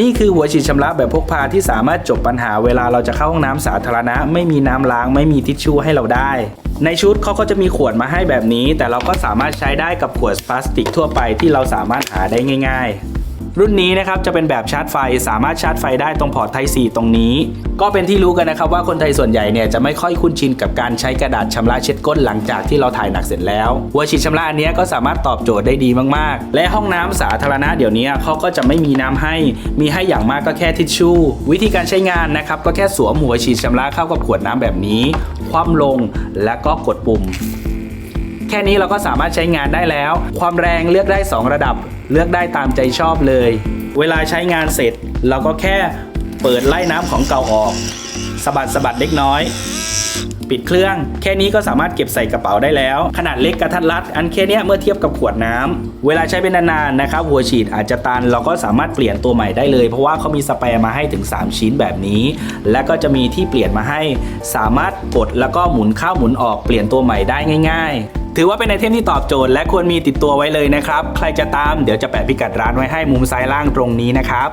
นี่คือหัวฉีดชำระแบบพกพาที่สามารถจบปัญหาเวลาเราจะเข้าห้องน้ำสาธารณะ ไม่มีน้ำล้างไม่มีทิชชู่ให้เราได้ ในชุดเขาก็จะมีขวดมาให้แบบนี้ แต่เราก็สามารถใช้ได้กับขวดพลาสติกทั่วไปที่เราสามารถหาได้ง่าย ๆ รุ่นนี้นะครับจะเป็นแบบชาร์จไฟสามารถชาร์จไฟได้ตรงพอร์ต Type C ตรงนี้ ก็เป็นที่รู้กันนะครับว่าคนไทยส่วนใหญ่เนี่ยจะไม่ค่อยคุ้นชินกับการใช้กระดาษชำระเช็ดก้นหลังจากที่เราถ่ายหนักเสร็จแล้วหัวฉีดชำระอันนี้ก็สามารถตอบโจทย์ได้ดีมากๆ และห้องน้ำสาธารณะเดี๋ยวนี้เขาก็จะไม่มีน้ำให้ มีให้อย่างมากก็แค่ทิชชู่ วิธีการใช้งานนะครับก็แค่สวมหัวฉีดชำระเข้ากับขวดน้ำแบบนี้ คว่ำลงแล้วก็กดปุ่ม แค่นี้เราก็สามารถใช้งานได้แล้ว ความแรงเลือกได้ 2 ระดับ เลือกได้ตามใจชอบเลย เวลาใช้งานเสร็จ เราก็แค่เปิดไล่น้ำของเก่าออกสะบัดสะบัดเล็กน้อยปิดเครื่อง แค่นี้ก็สามารถเก็บใส่กระเป๋าได้แล้ว ขนาดเล็กกระทัดรัด อันแค่นี้เมื่อเทียบกับขวดน้ำเวลาใช้เป็นนานๆนะครับหัวฉีดอาจจะตันเราก็สามารถเปลี่ยนตัวใหม่ได้เลย เพราะว่าเขามีสแปร์มาให้ถึง 3 ชิ้นแบบนี้ และก็จะมีที่เปลี่ยนมาให้ สามารถกดแล้วก็หมุนเข้าหมุนออกเปลี่ยนตัวใหม่ได้ง่าย ถือว่าเป็นไอเทมที่ตอบโจทย์และควรมีติดตัวไว้เลยนะครับ ใครจะตามเดี๋ยวจะแปะพิกัดร้านไว้ให้มุมซ้ายล่างตรงนี้นะครับ